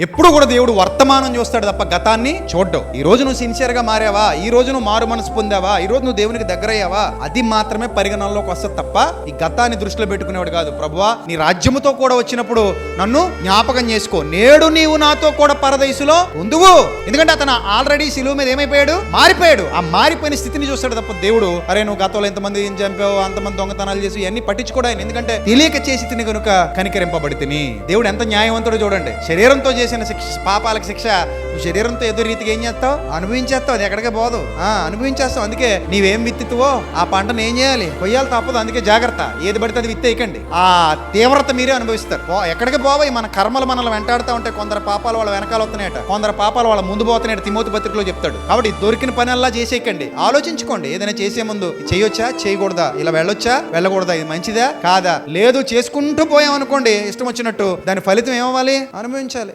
ఎప్పుడు కూడా దేవుడు వర్తమానం చూస్తాడు తప్ప గతాన్ని చూడ్డం. ఈ రోజు నువ్వు సిన్సియర్గా మారావా? ఈ రోజు నువ్వు మారు మనసు పొందావా? ఈ రోజు నువ్వు దేవునికి దగ్గరయ్యావా? అది మాత్రమే పరిగణనలోకి వస్తుంది తప్ప ఈ గతాన్ని దృష్టిలో పెట్టుకునేవాడు కాదు. ప్రభువా నీ రాజ్యముతో కూడా వచ్చినప్పుడు నన్ను జ్ఞాపకం చేసుకో. నేడు నీవు నాతో కూడా పరదయసులో ఉందువు. ఎందుకంటే అతను ఆల్రెడీ సిలువు మీద ఏమైపోయాడు? మారిపోయాడు. ఆ మారిపోయిన స్థితిని చూస్తాడు తప్ప దేవుడు అరే నువ్వు గతంలో ఎంతమంది చంపావు? అంతమంది దొంగతనాలు చేసి ఇవన్నీ పట్టించుకోడు? ఆయన ఎందుకంటే తెలియక చేసి తిని కనుక కనికరింపబడి తిని దేవుడు ఎంత న్యాయవంతుడు చూడండి. శరీరంతో చేసి చేసిన శిక్ష పాపాలకు శిక్ష. శరీరంతో ఏదో రీతిగా ఏం చేస్తావు? అనుభవించేస్తావు అది ఎక్కడికే పోదు. ఆ అనుభవించేస్తావు. అందుకే నీవేం విత్తుతువో ఆ పంటను ఏం చేయాలి? కొయ్యాలి తప్పదు అందుకే జాగ్రత్త. ఏది పడితే అది విత్తేయకండి. ఆ తీవ్రత మీరే అనుభవిస్తారు. ఎక్కడికి పోవాయి మన కర్మలు మనల్ని వెంటాడుతూ ఉంటే కొందరు పాపాలు వాళ్ళ వెనకాల వస్తున్నాయట. కొందరు పాపాలు వాళ్ళ ముందు పోతున్నాయట తిమోతి పత్రికలో చెప్తాడు. కాబట్టి దొరికిన పని అలా చేసేయకండి. ఆలోచించుకోండి. ఏదైనా చేసే ముందు చేయొచ్చా? చేయకూడదా? ఇలా వెళ్ళొచ్చా? వెళ్ళకూడదా? ఇది మంచిదా? కాదా? లేదు చేసుకుంటూ పోయాం అనుకోండి ఇష్టం వచ్చినట్టు దాని ఫలితం ఏమవ్వాలి? అనుభవించాలి.